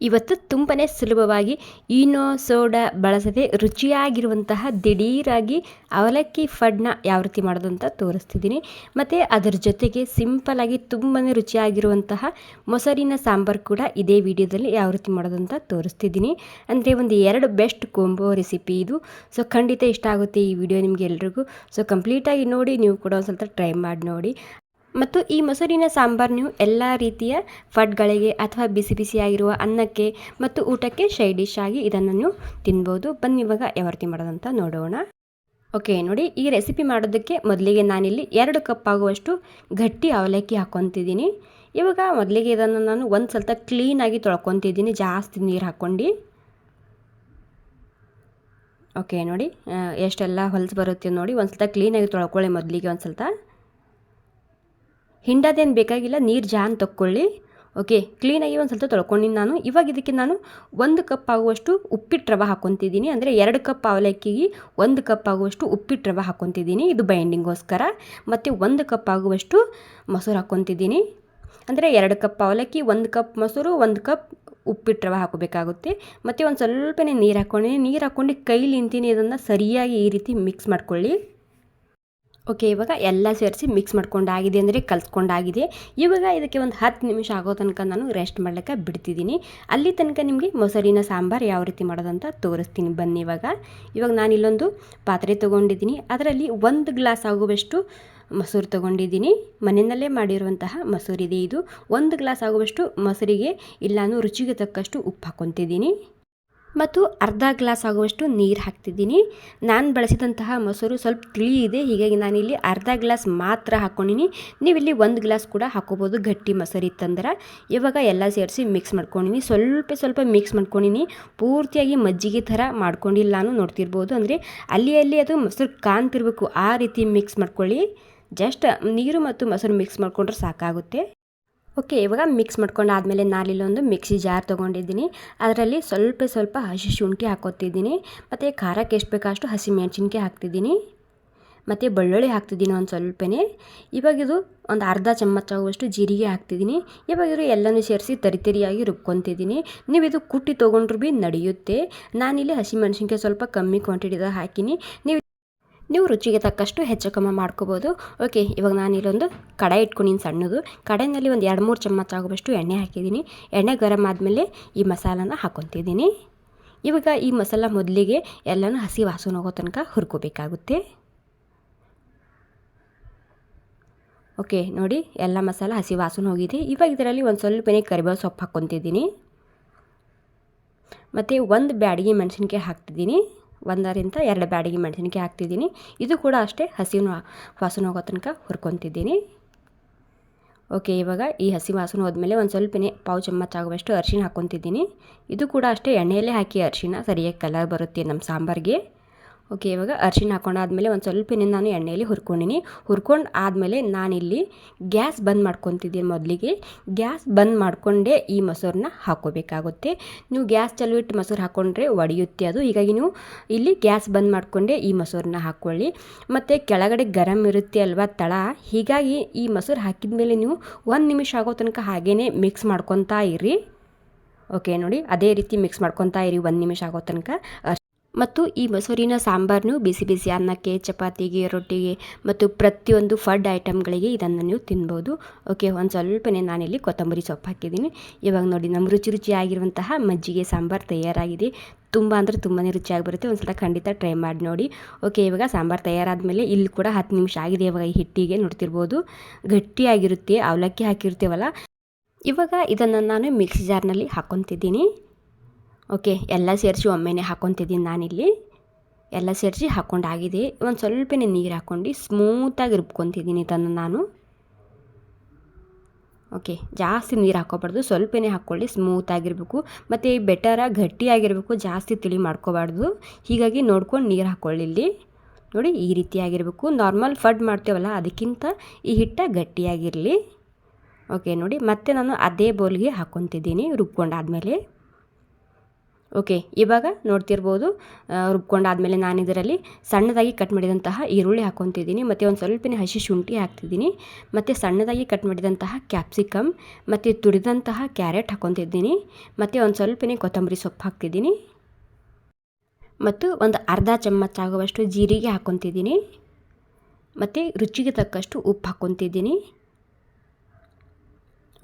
ಇವತ್ತು ತುಂಬಾ ಸುಲಭವಾಗಿ ಈನೋ ಸೋಡಾ ಬಳಸದೆ ರುಚಿಯಾಗಿರುವಂತಹ ದಿಢೀರಾಗಿ ಅವಲಕ್ಕಿ ಫಡ್ನ ಯಾವ ರೀತಿ ಮಾಡೋದು ಅಂತ ತೋರಿಸ್ತಿದ್ದೀನಿ. ಮತ್ತು ಅದರ ಜೊತೆಗೆ ಸಿಂಪಲಾಗಿ ತುಂಬಾ ರುಚಿಯಾಗಿರುವಂತಹ ಮೊಸರಿನ ಸಾಂಬಾರು ಕೂಡ ಇದೇ ವಿಡಿಯೋದಲ್ಲಿ ಯಾವ ರೀತಿ ಮಾಡೋದು ಅಂತ ತೋರಿಸ್ತಿದ್ದೀನಿ. ಅಂದರೆ ಒಂದು ಎರಡು ಬೆಸ್ಟ್ ಕೊಂಬೋ ರೆಸಿಪಿ ಇದು. ಸೊ, ಖಂಡಿತ ಇಷ್ಟ ಆಗುತ್ತೆ ಈ ವಿಡಿಯೋ ನಿಮಗೆ ಎಲ್ರಿಗೂ. ಸೊ, ಕಂಪ್ಲೀಟಾಗಿ ನೋಡಿ, ನೀವು ಕೂಡ ಒಂದು ಸ್ವಲ್ಪ ಟ್ರೈ ಮಾಡಿ ನೋಡಿ. ಮತ್ತು ಈ ಮೊಸರಿನ ಸಾಂಬಾರು ನೀವು ಎಲ್ಲ ರೀತಿಯ ಫಡ್ಗಳಿಗೆ ಅಥವಾ ಬಿಸಿ ಬಿಸಿಯಾಗಿರುವ ಅನ್ನಕ್ಕೆ ಮತ್ತು ಊಟಕ್ಕೆ ಶೈ ಡಿಶ್ ಆಗಿ ಇದನ್ನು ನೀವು ತಿನ್ಬೋದು. ಬನ್ನಿ ಇವಾಗ ಯಾವ ರೀತಿ ಮಾಡೋದಂತ ನೋಡೋಣ. ಓಕೆ, ನೋಡಿ ಈ ರೆಸಿಪಿ ಮಾಡೋದಕ್ಕೆ ಮೊದಲಿಗೆ ನಾನಿಲ್ಲಿ ಎರಡು ಕಪ್ ಆಗುವಷ್ಟು ಗಟ್ಟಿ ಅವಲಕ್ಕಿ ಹಾಕ್ಕೊತಿದ್ದೀನಿ. ಇವಾಗ ಮೊದಲಿಗೆ ಇದನ್ನು ನಾನು ಒಂದು ಸ್ವಲ್ಪ ಕ್ಲೀನಾಗಿ ತೊಳ್ಕೊತಿದ್ದೀನಿ. ಜಾಸ್ತಿ ನೀರು ಹಾಕ್ಕೊಂಡು. ಓಕೆ, ನೋಡಿ ಎಷ್ಟೆಲ್ಲ ಹೊಲಸು ಬರುತ್ತೆ ನೋಡಿ, ಒಂದು ಸ್ವಲ್ಪ ಕ್ಲೀನಾಗಿ ತೊಳ್ಕೊಳ್ಳಿ ಮೊದಲಿಗೆ ಒಂದು ಸ್ವಲ್ಪ. ಹಿಂಡೋದೇನು ಬೇಕಾಗಿಲ್ಲ, ನೀರು ಜಾನ್ ತಕ್ಕೊಳ್ಳಿ. ಓಕೆ ಕ್ಲೀನಾಗಿ ಒಂದು ಸ್ವಲ್ಪ ತೊಳ್ಕೊಂಡಿನಿ ನಾನು. ಇವಾಗ ಇದಕ್ಕೆ ನಾನು ಒಂದು ಕಪ್ ಆಗುವಷ್ಟು ಉಪ್ಪಿಟ್ಟು ರವೆ ಹಾಕ್ಕೊತಿದ್ದೀನಿ ಅಂದರೆ ಎರಡು ಕಪ್ ಅವಲಕ್ಕಿಗೆ ಒಂದು ಕಪ್ ಆಗುವಷ್ಟು ಉಪ್ಪಿಟ್ಟು ರವೆ ಹಾಕ್ಕೊತಿದ್ದೀನಿ ಇದು ಬೈಂಡಿಂಗೋಸ್ಕರ ಮತ್ತು ಒಂದು ಕಪ್ ಆಗುವಷ್ಟು ಮೊಸರು ಹಾಕ್ಕೊತಿದ್ದೀನಿ ಅಂದರೆ ಎರಡು ಕಪ್ ಅವಲಕ್ಕಿ, ಒಂದು ಕಪ್ ಮೊಸರು, ಒಂದು ಕಪ್ ಉಪ್ಪಿಟ್ಟು ರವೆ ಹಾಕೋಬೇಕಾಗುತ್ತೆ. ಮತ್ತು ಒಂದು ಸ್ವಲ್ಪನೇ ನೀರು ಹಾಕ್ಕೊಂಡಿ ನೀರು ಹಾಕ್ಕೊಂಡು ಕೈಲಿಂತೀನಿ ಇದನ್ನು ಸರಿಯಾಗಿ ಈ ರೀತಿ ಮಿಕ್ಸ್ ಮಾಡ್ಕೊಳ್ಳಿ. ಓಕೆ ಇವಾಗ ಎಲ್ಲ ಸೇರಿಸಿ ಮಿಕ್ಸ್ ಮಾಡ್ಕೊಂಡಾಗಿದೆ ಅಂದರೆ ಕಲ್ತ್ಕೊಂಡಾಗಿದೆ ಇವಾಗ ಇದಕ್ಕೆ ಒಂದು ಹತ್ತು ನಿಮಿಷ ಆಗೋ ತನಕ ನಾನು ರೆಸ್ಟ್ ಮಾಡ್ಲಿಕ್ಕೆ ಬಿಡ್ತಿದ್ದೀನಿ. ಅಲ್ಲಿ ತನಕ ನಿಮಗೆ ಮೊಸರಿನ ಸಾಂಬಾರು ಯಾವ ರೀತಿ ಮಾಡೋದಂತ ತೋರಿಸ್ತೀನಿ. ಬನ್ನಿ ಇವಾಗ. ಇವಾಗ ನಾನು ಇಲ್ಲೊಂದು ಪಾತ್ರೆ ತೊಗೊಂಡಿದ್ದೀನಿ. ಅದರಲ್ಲಿ ಒಂದು ಗ್ಲಾಸ್ ಆಗುವಷ್ಟು ಮೊಸರು ತೊಗೊಂಡಿದ್ದೀನಿ. ಮನೆಯಲ್ಲೇ ಮಾಡಿರುವಂತಹ ಮೊಸರಿದೆ ಇದು. ಒಂದು ಗ್ಲಾಸ್ ಆಗುವಷ್ಟು ಮೊಸರಿಗೆ ಇಲ್ಲಾನು ರುಚಿಗೆ ತಕ್ಕಷ್ಟು ಉಪ್ಪು ಹಾಕ್ಕೊತಿದ್ದೀನಿ. ಮತ್ತು ಅರ್ಧ ಗ್ಲಾಸ್ ಆಗುವಷ್ಟು ನೀರು ಹಾಕ್ತಿದ್ದೀನಿ. ನಾನು ಬಳಸಿದಂತಹ ಮೊಸರು ಸ್ವಲ್ಪ ತಿಳಿ ಇದೆ, ಹೀಗಾಗಿ ನಾನಿಲ್ಲಿ ಅರ್ಧ ಗ್ಲಾಸ್ ಮಾತ್ರ ಹಾಕ್ಕೊಂಡಿನಿ ನೀವಿಲ್ಲಿ ಒಂದು ಗ್ಲಾಸ್ ಕೂಡ ಹಾಕೋಬೋದು ಗಟ್ಟಿ ಮೊಸರು ಇತ್ತಂದ್ರೆ ಇವಾಗ ಎಲ್ಲ ಸೇರಿಸಿ ಮಿಕ್ಸ್ ಮಾಡ್ಕೊಂಡಿನಿ. ಸ್ವಲ್ಪ ಸ್ವಲ್ಪ ಮಿಕ್ಸ್ ಮಾಡ್ಕೊಂಡಿನಿ. ಪೂರ್ತಿಯಾಗಿ ಮಜ್ಜಿಗೆ ಥರ ಮಾಡ್ಕೊಂಡಿಲ್ಲ ನಾನು, ನೋಡ್ತಿರ್ಬೋದು. ಅಂದರೆ ಅಲ್ಲಿ ಅಲ್ಲಿ ಅದು ಮೊಸರು ಕಾಣ್ತಿರ್ಬೇಕು, ಆ ರೀತಿ ಮಿಕ್ಸ್ ಮಾಡ್ಕೊಳ್ಳಿ. ಜಸ್ಟ್ ನೀರು ಮತ್ತು ಮೊಸರು ಮಿಕ್ಸ್ ಮಾಡಿಕೊಂಡ್ರೆ ಸಾಕಾಗುತ್ತೆ. ಓಕೆ, ಇವಾಗ ಮಿಕ್ಸ್ ಮಾಡ್ಕೊಂಡು ಆದಮೇಲೆ ನಾನಿಲ್ಲೊಂದು ಮಿಕ್ಸಿ ಜಾರ್ ತೊಗೊಂಡಿದ್ದೀನಿ. ಅದರಲ್ಲಿ ಸ್ವಲ್ಪ ಸ್ವಲ್ಪ ಹಸಿ ಶುಂಠಿ ಹಾಕೋತಿದ್ದೀನಿ. ಮತ್ತು ಖಾರಕ್ಕೆ ಎಷ್ಟು ಬೇಕಷ್ಟು ಹಸಿ ಮೆಣಸಿನ್ಕಾಯಿ ಹಾಕ್ತಿದ್ದೀನಿ. ಮತ್ತು ಬೆಳ್ಳುಳ್ಳಿ ಹಾಕ್ತಿದ್ದೀನಿ ಒಂದು ಸ್ವಲ್ಪನೇ. ಇವಾಗ ಇದು ಒಂದು ಅರ್ಧ ಚಮಚ ಆಗುವಷ್ಟು ಜೀರಿಗೆ ಹಾಕ್ತಿದ್ದೀನಿ. ಇವಾಗ ಇದು ಎಲ್ಲನೂ ಸೇರಿಸಿ ತರಿತರಿಯಾಗಿ ರುಬ್ಕೊತಿದ್ದೀನಿ. ನೀವು ಇದು ಕುಟ್ಟಿ ತೊಗೊಂಡ್ರು ಭೀ ನಡೆಯುತ್ತೆ. ನಾನಿಲ್ಲಿ ಹಸಿ ಮೆಣಸಿನ್ಕಾಯಿ ಸ್ವಲ್ಪ ಕಮ್ಮಿ ಕ್ವಾಂಟಿಟಿದಾಗ ಹಾಕಿನಿ. ನೀವು ನೀವು ರುಚಿಗೆ ತಕ್ಕಷ್ಟು ಹೆಚ್ಚು ಕಮ್ಮಿ ಮಾಡ್ಕೋಬೋದು. ಓಕೆ ಇವಾಗ ನಾನು ಇಲ್ಲೊಂದು ಕಡಾಯಿ ಇಟ್ಕೊಂಡಿನಿ ಸಣ್ಣದು. ಕಡೆಯಲ್ಲಿ ಒಂದು ಎರಡು ಮೂರು ಚಮಚ ಆಗುವಷ್ಟು ಎಣ್ಣೆ ಹಾಕಿದ್ದೀನಿ. ಎಣ್ಣೆ ಗರಮ್ ಆದಮೇಲೆ ಈ ಮಸಾಲಾನ ಹಾಕೊತಿದ್ದೀನಿ. ಇವಾಗ ಈ ಮಸಾಲ ಮೊದಲಿಗೆ ಎಲ್ಲನೂ ಹಸಿ ವಾಸನೆ ಹೋಗೋ ತನಕ ಹುರ್ಕೋಬೇಕಾಗುತ್ತೆ. ಓಕೆ ನೋಡಿ, ಎಲ್ಲ ಮಸಾಲ ಹಸಿ ವಾಸನೆ ಹೋಗಿದೆ. ಇವಾಗ ಇದರಲ್ಲಿ ಒಂದು ಸ್ವಲ್ಪನೇ ಕರಿಬೇವು ಸೊಪ್ಪು ಹಾಕ್ಕೊತಿದ್ದೀನಿ ಮತ್ತು ಒಂದು ಬ್ಯಾಡಿಗೆ ಮೆಣಸಿನ್ಕಾಯಿ ಹಾಕ್ತಿದ್ದೀನಿ. ಒಂದರಿಂದ ಎರಡು ಬ್ಯಾಡಿಗೆ ಮೆಣಸಿನ್ಕಾಯಿ ಹಾಕ್ತಿದ್ದೀನಿ. ಇದು ಕೂಡ ಅಷ್ಟೇ ಹಸಿನ ವಾಸನೆ ಹೋಗೋ ತನಕ ಹುರ್ಕೊತಿದ್ದೀನಿ. ಓಕೆ, ಇವಾಗ ಈ ಹಸಿ ವಾಸನೆ ಹೋದ್ಮೇಲೆ ಒಂದು ಸ್ವಲ್ಪನೇ ಪಾವು ಚಮಚ ಆಗುವಷ್ಟು ಅರಿಶಿನ ಹಾಕ್ಕೊತಿದ್ದೀನಿ. ಇದು ಕೂಡ ಅಷ್ಟೇ ಎಣ್ಣೆಯಲ್ಲೇ ಹಾಕಿ ಅರಿಶಿನ ಸರಿಯಾಗಿ ಕಲರ್ ಬರುತ್ತೆ ನಮ್ಮ ಸಾಂಬಾರಿಗೆ. ಓಕೆ, ಇವಾಗ ಅರಿಶಿನ ಹಾಕೊಂಡಾದ್ಮೇಲೆ ಒಂದು ಸ್ವಲ್ಪ ನಾನು ಎಣ್ಣೆಯಲ್ಲಿ ಹುರ್ಕೊಂಡಿನಿ. ಹುರ್ಕೊಂಡು ಆದಮೇಲೆ ನಾನಿಲ್ಲಿ ಗ್ಯಾಸ್ ಬಂದ್ ಮಾಡ್ಕೊತಿದ್ದೀನಿ ಮೊದಲಿಗೆ. ಗ್ಯಾಸ್ ಬಂದ್ ಮಾಡಿಕೊಂಡೇ ಈ ಮೊಸರನ್ನ ಹಾಕೋಬೇಕಾಗುತ್ತೆ. ನೀವು ಗ್ಯಾಸ್ ಚಲೋ ಇಟ್ಟು ಮೊಸರು ಹಾಕ್ಕೊಂಡ್ರೆ ಒಡೆಯುತ್ತೆ ಅದು. ಹೀಗಾಗಿ ನೀವು ಇಲ್ಲಿ ಗ್ಯಾಸ್ ಬಂದ್ ಮಾಡಿಕೊಂಡೇ ಈ ಮೊಸರನ್ನ ಹಾಕ್ಕೊಳ್ಳಿ ಮತ್ತು ಕೆಳಗಡೆ ಗರಂ ಇರುತ್ತೆ ಅಲ್ವಾ ತಳ? ಹೀಗಾಗಿ ಈ ಮೊಸರು ಹಾಕಿದ ಮೇಲೆ ನೀವು ಒಂದು ನಿಮಿಷ ಆಗೋ ತನಕ ಹಾಗೇ ಮಿಕ್ಸ್ ಮಾಡ್ಕೊತಾ ಇರಿ. ಓಕೆ, ನೋಡಿ, ಅದೇ ರೀತಿ ಮಿಕ್ಸ್ ಮಾಡ್ಕೊತಾ ಇರಿ ಒಂದು ನಿಮಿಷ ಆಗೋ ತನಕ. ಮತ್ತು ಈ ಮೊಸರಿನ ಸಾಂಬಾರನ್ನು ಬಿಸಿ ಬಿಸಿ ಅನ್ನಕ್ಕೆ, ಚಪಾತಿಗೆ, ರೊಟ್ಟಿಗೆ ಮತ್ತು ಪ್ರತಿಯೊಂದು ಫಡ್ ಐಟಮ್ಗಳಿಗೆ ಇದನ್ನು ನೀವು ತಿನ್ಬೋದು. ಓಕೆ, ಒಂದು ಸ್ವಲ್ಪನೇ ನಾನಿಲ್ಲಿ ಕೊತ್ತಂಬರಿ ಸೊಪ್ಪು ಹಾಕಿದ್ದೀನಿ. ಇವಾಗ ನೋಡಿ, ನಮ್ಮ ರುಚಿ ರುಚಿಯಾಗಿರುವಂತಹ ಮಜ್ಜಿಗೆ ಸಾಂಬಾರು ತಯಾರಾಗಿದೆ. ತುಂಬ ಅಂದರೆ ತುಂಬಾ ರುಚಿಯಾಗಿ ಬರುತ್ತೆ. ಒಂದು ಸಲ ಖಂಡಿತ ಟ್ರೈ ಮಾಡಿ ನೋಡಿ. ಓಕೆ, ಇವಾಗ ಸಾಂಬಾರು ತಯಾರಾದಮೇಲೆ ಇಲ್ಲಿ ಕೂಡ ಹತ್ತು ನಿಮಿಷ ಆಗಿದೆ. ಇವಾಗ ಈ ಹಿಟ್ಟಿಗೆ ನೋಡ್ತಿರ್ಬೋದು. ಗಟ್ಟಿಯಾಗಿರುತ್ತೆ, ಅವಲಕ್ಕಿ ಹಾಕಿರ್ತೀವಲ್ಲ. ಇವಾಗ ಇದನ್ನು ನಾನು ಮಿಕ್ಸಿ ಜಾರ್ನಲ್ಲಿ ಹಾಕ್ಕೊತಿದ್ದೀನಿ. ಓಕೆ, ಎಲ್ಲ ಸೇರಿಸಿ ಒಮ್ಮೆನೇ ಹಾಕೊತಿದ್ದೀನಿ ನಾನಿಲ್ಲಿ. ಎಲ್ಲ ಸೇರಿಸಿ ಹಾಕ್ಕೊಂಡಾಗಿದೆ ಒಂದು ಸ್ವಲ್ಪನೇ ನೀರು ಹಾಕ್ಕೊಂಡು ಸ್ಮೂತಾಗಿ ರುಬ್ಕೊತಿದ್ದೀನಿ ಇದನ್ನು ನಾನು. ಓಕೆ, ಜಾಸ್ತಿ ನೀರು ಹಾಕೋಬಾರ್ದು. ಸ್ವಲ್ಪನೇ ಹಾಕ್ಕೊಳ್ಳಿ ಸ್ಮೂತಾಗಿರಬೇಕು ಮತ್ತು ಬೆಟರ ಗಟ್ಟಿಯಾಗಿರಬೇಕು. ಜಾಸ್ತಿ ತಿಳಿ ಮಾಡ್ಕೋಬಾರ್ದು. ಹೀಗಾಗಿ ನೋಡ್ಕೊಂಡು ನೀರು ಹಾಕ್ಕೊಳ್ಳಿ ಇಲ್ಲಿ. ನೋಡಿ, ಈ ರೀತಿಯಾಗಿರಬೇಕು ನಾರ್ಮಲ್ ಫಡ್ ಮಾಡ್ತೇವಲ್ಲ, ಅದಕ್ಕಿಂತ ಈ ಹಿಟ್ಟ ಗಟ್ಟಿಯಾಗಿರಲಿ. ಓಕೆ, ನೋಡಿ, ಮತ್ತೆ ನಾನು ಅದೇ ಬೌಲ್ಗೆ ಹಾಕ್ಕೊತಿದ್ದೀನಿ ರುಬ್ಕೊಂಡಾದ್ಮೇಲೆ. ಓಕೆ, ಇವಾಗ ನೋಡ್ತಿರ್ಬೋದು ರುಬ್ಕೊಂಡಾದಮೇಲೆ ನಾನು ಇದರಲ್ಲಿ ಸಣ್ಣದಾಗಿ ಕಟ್ ಮಾಡಿದಂತಹ ಈರುಳ್ಳಿ ಹಾಕ್ಕೊತಿದ್ದೀನಿ, ಮತ್ತು ಒಂದು ಸ್ವಲ್ಪನೇ ಹಸಿ ಶುಂಠಿ ಹಾಕ್ತಿದ್ದೀನಿ, ಮತ್ತು ಸಣ್ಣದಾಗಿ ಕಟ್ ಮಾಡಿದಂತಹ ಕ್ಯಾಪ್ಸಿಕಮ್ ಮತ್ತು ತುಡಿದಂತಹ ಕ್ಯಾರೆಟ್ ಹಾಕ್ಕೊತಿದ್ದೀನಿ, ಮತ್ತು ಒಂದು ಸ್ವಲ್ಪನೇ ಕೊತ್ತಂಬರಿ ಸೊಪ್ಪು ಹಾಕ್ತಿದ್ದೀನಿ, ಮತ್ತು ಒಂದು ಅರ್ಧ ಚಮಚ ಆಗುವಷ್ಟು ಜೀರಿಗೆ ಹಾಕ್ಕೊತಿದ್ದೀನಿ, ಮತ್ತು ರುಚಿಗೆ ತಕ್ಕಷ್ಟು ಉಪ್ಪು ಹಾಕ್ಕೊತಿದ್ದೀನಿ.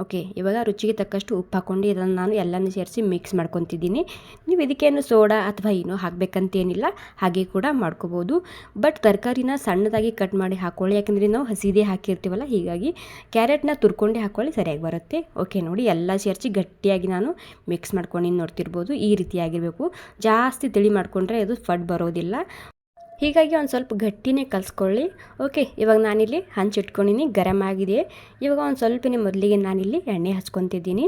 ಓಕೆ ಇವಾಗ ರುಚಿಗೆ ತಕ್ಕಷ್ಟು ಉಪ್ಪು ಹಾಕ್ಕೊಂಡು ಇದನ್ನು ನಾನು ಎಲ್ಲನೂ ಸೇರಿಸಿ ಮಿಕ್ಸ್ ಮಾಡ್ಕೊತಿದ್ದೀನಿ. ನೀವು ಇದಕ್ಕೇನು ಸೋಡಾ ಅಥವಾ ಏನೋ ಹಾಕಬೇಕಂತೇನಿಲ್ಲ, ಹಾಗೆ ಕೂಡ ಮಾಡ್ಕೋಬೋದು. ಬಟ್ ತರಕಾರಿನ ಸಣ್ಣದಾಗಿ ಕಟ್ ಮಾಡಿ ಹಾಕ್ಕೊಳ್ಳಿ ಯಾಕಂದರೆ ನಾವು ಹಸಿದೇ ಹಾಕಿರ್ತೀವಲ್ಲ, ಹೀಗಾಗಿ ಕ್ಯಾರೆಟ್ನ ತುರ್ಕೊಂಡೆ ಹಾಕ್ಕೊಳ್ಳಿ ಸರಿಯಾಗಿ ಬರುತ್ತೆ. ಓಕೆ ನೋಡಿ ಎಲ್ಲ ಸೇರಿಸಿ ಗಟ್ಟಿಯಾಗಿ ನಾನು ಮಿಕ್ಸ್ ಮಾಡ್ಕೊಂಡು ನೋಡ್ತಿರ್ಬೋದು, ಈ ರೀತಿಯಾಗಿರಬೇಕು. ಜಾಸ್ತಿ ತಿಳಿ ಮಾಡಿಕೊಂಡ್ರೆ ಅದು ಫಡ್ ಬರೋದಿಲ್ಲ. ಹೀಗಾಗಿ ಒಂದು ಸ್ವಲ್ಪ ಗಟ್ಟಿನೇ ಕಲಿಸ್ಕೊಳ್ಳಿ. ಓಕೆ ಇವಾಗ ನಾನಿಲ್ಲಿ ಹಂಚಿಟ್ಕೊಂಡಿನಿ ಗರಂ ಆಗಿದೆ. ಇವಾಗ ಒಂದು ಸ್ವಲ್ಪನೇ ಮೊದಲಿಗೆ ನಾನಿಲ್ಲಿ ಎಣ್ಣೆ ಹಚ್ಕೊತಿದ್ದೀನಿ.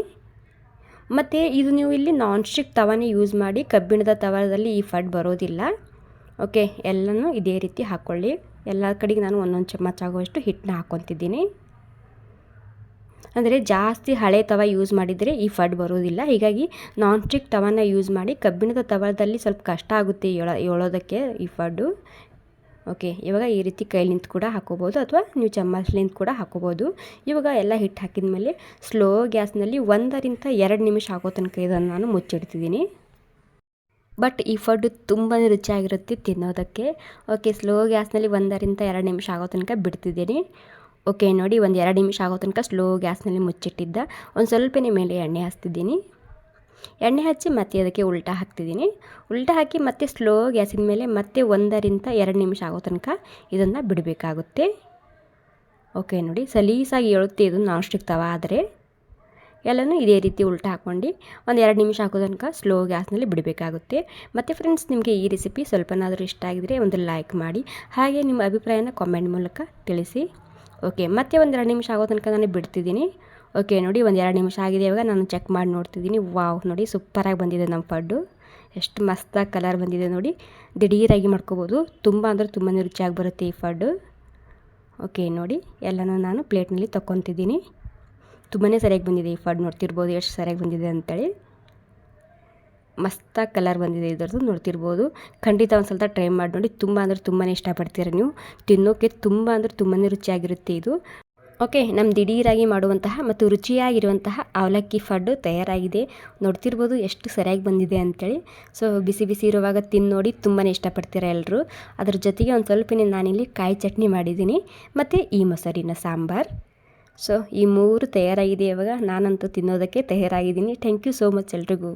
ಮತ್ತು ಇದು ನೀವು ಇಲ್ಲಿ ನಾನ್ ಸ್ಟಿಕ್ ತವಾನೇ ಯೂಸ್ ಮಾಡಿ, ಕಬ್ಬಿಣದ ತವಾದಲ್ಲಿ ಈ ಫಡ್ ಬರೋದಿಲ್ಲ. ಓಕೆ ಎಲ್ಲನೂ ಇದೇ ರೀತಿ ಹಾಕ್ಕೊಳ್ಳಿ ಎಲ್ಲ ಕಡೆಗೆ ನಾನು ಒಂದೊಂದು ಚಮಚ ಆಗುವಷ್ಟು ಹಿಟ್ಟನ್ನ ಹಾಕ್ಕೊತಿದ್ದೀನಿ ಅಂದರೆ ಜಾಸ್ತಿ ಹಳೆ ತವ ಯೂಸ್ ಮಾಡಿದರೆ ಈ ಫಡ್ ಬರೋದಿಲ್ಲ. ಹೀಗಾಗಿ ನಾನ್ ಸ್ಟಿಕ್ ತವನ ಯೂಸ್ ಮಾಡಿ ಕಬ್ಬಿಣದ ತವದಲ್ಲಿ ಸ್ವಲ್ಪ ಕಷ್ಟ ಆಗುತ್ತೆ ಏಳ ಏಳೋದಕ್ಕೆ ಈ ಫಡ್ಡು ಓಕೆ, ಇವಾಗ ಈ ರೀತಿ ಕೈಲಿಂದ ಕೂಡ ಹಾಕೋಬೋದು ಅಥವಾ ನೀವು ಚಮ್ಮಚ್ಲಿಂದ ಕೂಡ ಹಾಕೋಬೋದು. ಇವಾಗ ಎಲ್ಲ ಹಿಟ್ಟು ಹಾಕಿದ ಮೇಲೆ ಸ್ಲೋ ಗ್ಯಾಸ್ನಲ್ಲಿ ಒಂದರಿಂದ ಎರಡು ನಿಮಿಷ ಹಾಕೋ ತನಕ ಇದನ್ನು ನಾನು ಮುಚ್ಚಿಡ್ತಿದ್ದೀನಿ. ಬಟ್ ಈ ಫಡ್ಡು ತುಂಬಾ ರುಚಿಯಾಗಿರುತ್ತೆ ತಿನ್ನೋದಕ್ಕೆ. ಓಕೆ, ಸ್ಲೋ ಗ್ಯಾಸ್ನಲ್ಲಿ ಒಂದರಿಂದ ಎರಡು ನಿಮಿಷ ಆಗೋ ತನಕ ಬಿಡ್ತಿದ್ದೀನಿ. ಓಕೆ, ನೋಡಿ ಒಂದು ಎರಡು ನಿಮಿಷ ಆಗೋ ತನಕ ಸ್ಲೋ ಗ್ಯಾಸ್ನಲ್ಲಿ ಮುಚ್ಚಿಟ್ಟಿದ್ದ. ಒಂದು ಸ್ವಲ್ಪನೇ ಮೇಲೆ ಎಣ್ಣೆ ಹಚ್ತಿದ್ದೀನಿ ಎಣ್ಣೆ ಹಚ್ಚಿ ಮತ್ತೆ ಅದಕ್ಕೆ ಉಲ್ಟಾ ಹಾಕ್ತಿದ್ದೀನಿ. ಉಲ್ಟಾ ಹಾಕಿ ಮತ್ತೆ ಸ್ಲೋ ಗ್ಯಾಸಿನ ಮೇಲೆ ಮತ್ತೆ ಒಂದರಿಂದ ಎರಡು ನಿಮಿಷ ಆಗೋ ತನಕ ಇದನ್ನು ಬಿಡಬೇಕಾಗುತ್ತೆ. ಓಕೆ, ನೋಡಿ ಸಲೀಸಾಗಿ ಏಳುತ್ತೆ ಇದು ನಾನ್ ಸ್ಟಿಕ್ ತವ, ಆದರೆ ಎಲ್ಲನೂ ಇದೇ ರೀತಿ ಉಲ್ಟಾ ಹಾಕ್ಕೊಂಡು ಒಂದು ಎರಡು ನಿಮಿಷ ಹಾಕೋ ತನಕ ಸ್ಲೋ ಗ್ಯಾಸ್ನಲ್ಲಿ ಬಿಡಬೇಕಾಗುತ್ತೆ. ಮತ್ತು ಫ್ರೆಂಡ್ಸ್ ನಿಮಗೆ ಈ ರೆಸಿಪಿ ಸ್ವಲ್ಪನಾದರೂ ಇಷ್ಟ ಆಗಿದರೆ ಒಂದು ಲೈಕ್ ಮಾಡಿ. ಹಾಗೆ ನಿಮ್ಮ ಅಭಿಪ್ರಾಯನ ಕಾಮೆಂಟ್ ಮೂಲಕ ತಿಳಿಸಿ. ಓಕೆ, ಮತ್ತೆ ಒಂದು ಎರಡು ನಿಮಿಷ ಆಗೋ ತನಕ ನಾನು ಬಿಡ್ತಿದ್ದೀನಿ. ಓಕೆ, ನೋಡಿ ಒಂದು ಎರಡು ನಿಮಿಷ ಆಗಿದೆ ಇವಾಗ, ನಾನು ಚೆಕ್ ಮಾಡಿ ನೋಡ್ತಿದ್ದೀನಿ. ವಾವ್, ನೋಡಿ ಸೂಪರಾಗಿ ಬಂದಿದೆ ನಮ್ಮ ಪಡ್ಡು. ಎಷ್ಟು ಮಸ್ತಾಗಿ ಕಲರ್ ಬಂದಿದೆ ನೋಡಿ. ದಿಢೀರಾಗಿ ಮಾಡ್ಕೋಬೋದು. ತುಂಬ ಅಂದರೆ ತುಂಬಾ ರುಚಿಯಾಗಿ ಬರುತ್ತೆ ಈ ಫಡ್ಡು ಓಕೆ, ನೋಡಿ ಎಲ್ಲನೂ ನಾನು ಪ್ಲೇಟ್ನಲ್ಲಿ ತೊಗೊತಿದ್ದೀನಿ ತುಂಬಾ ಸರಿಯಾಗಿ ಬಂದಿದೆ ಈ ಫಡ್ ನೋಡ್ತಿರ್ಬೋದು ಎಷ್ಟು ಸರಿಯಾಗಿ ಬಂದಿದೆ ಅಂತೇಳಿ. ಮಸ್ತಾಗಿ ಕಲರ್ ಬಂದಿದೆ ಇದರದ್ದು, ನೋಡ್ತಿರ್ಬೋದು. ಖಂಡಿತ ಒಂದು ಸ್ವಲ್ಪ ಟ್ರೈ ಮಾಡಿ ನೋಡಿ. ತುಂಬ ಅಂದರೆ ತುಂಬಾ ಇಷ್ಟಪಡ್ತೀರ ನೀವು. ತಿನ್ನೋಕ್ಕೆ ತುಂಬ ಅಂದರೆ ತುಂಬಾ ರುಚಿಯಾಗಿರುತ್ತೆ ಇದು. ಓಕೆ ನಮ್ಮ ದಿಢೀರಾಗಿ ಮಾಡುವಂತಹ ಮತ್ತು ರುಚಿಯಾಗಿರುವಂತಹ ಅವಲಕ್ಕಿ ಫಡ್ಡು ತಯಾರಾಗಿದೆ. ನೋಡ್ತಿರ್ಬೋದು ಎಷ್ಟು ಸರಿಯಾಗಿ ಬಂದಿದೆ ಅಂತೇಳಿ. ಸೊ ಬಿಸಿ ಬಿಸಿ ಇರುವಾಗ ತಿಂದು ನೋಡಿ ತುಂಬಾ ಇಷ್ಟಪಡ್ತೀರ ಎಲ್ಲರೂ ಅದ್ರ ಜೊತೆಗೆ ಒಂದು ಸ್ವಲ್ಪನೇ ನಾನಿಲ್ಲಿ ಕಾಯಿ ಚಟ್ನಿ ಮಾಡಿದ್ದೀನಿ. ಮತ್ತು ಈ ಮೊಸರಿನ ಸಾಂಬಾರು. ಸೊ ಈ ಮೂರು ತಯಾರಾಗಿದೆ ಇವಾಗ. ನಾನಂತೂ ತಿನ್ನೋದಕ್ಕೆ ತಯಾರಾಗಿದ್ದೀನಿ. ಥ್ಯಾಂಕ್ ಯು ಸೋ ಮಚ್ ಎಲ್ರಿಗೂ.